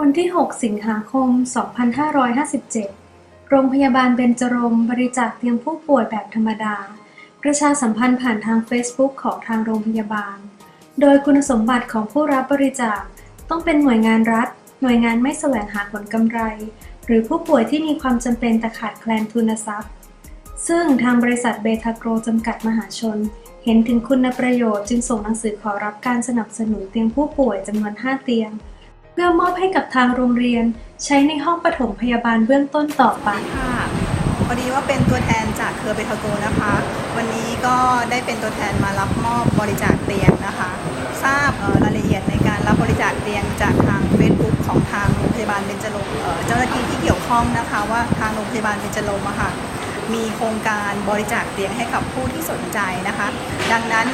วันที่ 6 สิงหาคม 2557 โรงพยาบาลเบญจรงบริจาคเตียงผู้ป่วยแบบธรรมดา ประชาสัมพันธ์ผ่านทาง Facebook ของทางโรงพยาบาล โดยคุณสมบัติของผู้รับบริจาคต้องเป็นหน่วยงานรัฐ หน่วยงานไม่แสวงหาผลกำไร หรือผู้ป่วยที่มีความจำเป็นแต่ขาดแคลนทุนทรัพย์ ซึ่งทางบริษัทเบทาโกรจำกัดมหาชน เห็นถึงคุณประโยชน์จึงส่งหนังสือขอรับการสนับสนุนเตียงผู้ป่วยจำนวน 5 เตียง เพื่อมอบให้กับทางโรงเรียน ใช้ในห้องปฐมพยาบาลเบื้องต้นต่อไปค่ะพอดีว่าเป็นตัวแทนจากเครือเบทาโกนะคะ วันนี้ก็ได้เป็นตัวแทนมารับมอบบริจาคเตียงนะคะ ทราบรายละเอียดในการรับบริจาคเตียงจากทาง Facebook ของทางโรงพยาบาลเบญจรงค์เจ้าหน้าที่ที่เกี่ยวข้องนะคะ ว่าทางโรงพยาบาลเบญจรงค์ค่ะ มีโครงการบริจาคเตียงให้กับผู้ที่สนใจนะคะ ดังนั้น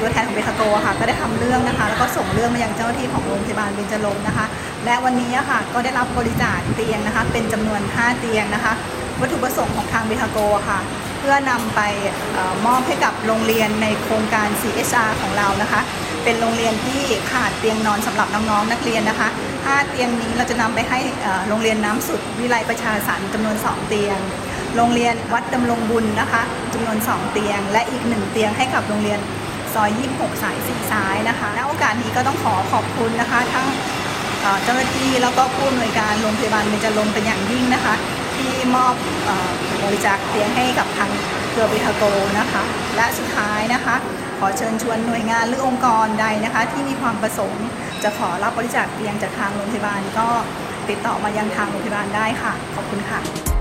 ตัวแทนของเบทาโกะค่ะก็ได้ทำเรื่องนะคะ แล้วก็ส่งเรื่องมายังเจ้าหน้าที่ของโรงพยาบาลเบญจรงนะคะ และวันนี้ค่ะก็ได้รับบริจาคเตียงนะคะ เป็นจำนวน 5 เตียงนะคะ วัตถุประสงค์ของทางเบทาโกะค่ะ เพื่อนำไปออมอบให้กับโรงเรียนในโครงการ CSR ของเรานะคะ เป็นโรงเรียนที่ขาดเตียงนอนสำหรับน้องๆนักเรียนนะคะ5เตียงนี้เราจะนำไปให้โรงเรียนน้ำสุดวิไลประชาสรรค์จำนวน 2 เตียง โรงเรียนวัดดำรงบุญนะคะจำนวน 2 เตียง และอีก 1 เตียงให้กับโรงเรียนซอย26 สายสีซ้ายนะคะณโอกาสนี้ก็ต้องขอขอบคุณนะคะ ทั้งเจ้าหน้าที่แล้วก็ผู้อำนวยการโรงพยาบาลเบญจรงเป็นอย่างยิ่งนะคะ ที่มอบบริจาคเตียงให้กับทางเครือเบทโกนะคะ และสุดท้ายนะคะ ขอเชิญชวนหน่วยงานหรือองค์กรใดนะคะ ที่มีความประสงค์จะขอรับบริจาคเตียงจากทางโรงพยาบาลก็ติดต่อมายังทางโรงพยาบาลได้ค่ะ ขอบคุณค่ะ